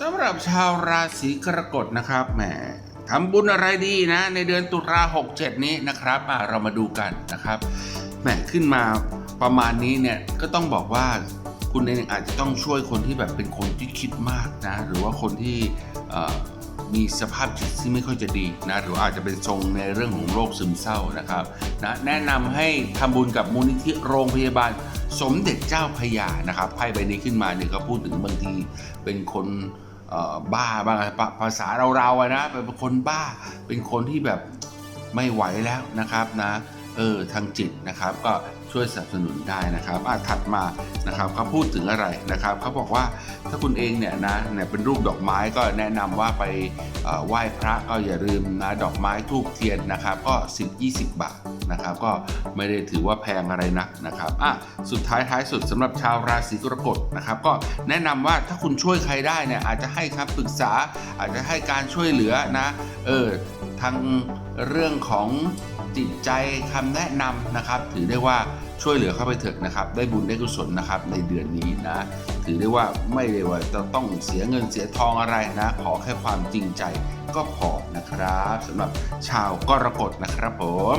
สำหรับชาวราศีกรกฎนะครับแหมทำบุญอะไรดีนะ ในเดือนตุลาหกเจ็ดนี้นะครับเรามาดูกันนะครับแหมขึ้นมาประมาณนี้เนี่ยก็ต้องบอกว่าคุณเองอาจจะต้องช่วยคนที่แบบเป็นคนที่คิดมากนะ หรือว่าคนที่มีสภาพจิตที่ไม่ค่อยจะดีนะ หรืออาจจะเป็นทรงในเรื่องของโรคซึมเศร้านะครับนะแนะนำให้ทำบุญกับมูลนิธิโรงพยาบาล สมเด็จเจ้าพระยานะครับไพ่ใบนี้ขึ้นมาเนี่ยก็พูดถึงบางทีเป็นคนบ้าบ้างภาษาเราๆนะเป็นคนบ้าเป็นคนที่แบบไม่ไหวแล้วนะครับนะเออทางจิตนะครับ ก็ ช่วยสนับสนุนได้นะครับอะถัดมานะครับเขาพูดถึงอะไรนะครับเขาบอกว่าถ้าคุณเองเนี่ยนะเนี่ยเป็นรูปดอกไม้ก็แนะนำว่าไปไหว้พระก็อย่าลืมนะดอกไม้ทูบเทียนนะครับก็ 10-20 บาทนะครับก็ไม่ได้ถือว่าแพงอะไรนักนะครับอะสุดท้ายท้ายสุดสำหรับชาวราศีกรกฎนะครับก็แนะนำว่าถ้าคุณช่วยใครได้เนี่ยอาจจะให้คำปรึกษาอาจจะให้การช่วยเหลือนะเออทางเรื่องของ จิตใจคำแนะนำนะครับ ถือได้ว่าช่วยเหลือเข้าไปเถอะนะครับ ได้บุญได้กุศลนะครับ ในเดือนนี้นะ ถือได้ว่าไม่ได้ว่าจะต้องเสียเงินเสียทองอะไรนะ ขอแค่ความจริงใจก็พอนะครับสำหรับชาวกรกฎนะครับผม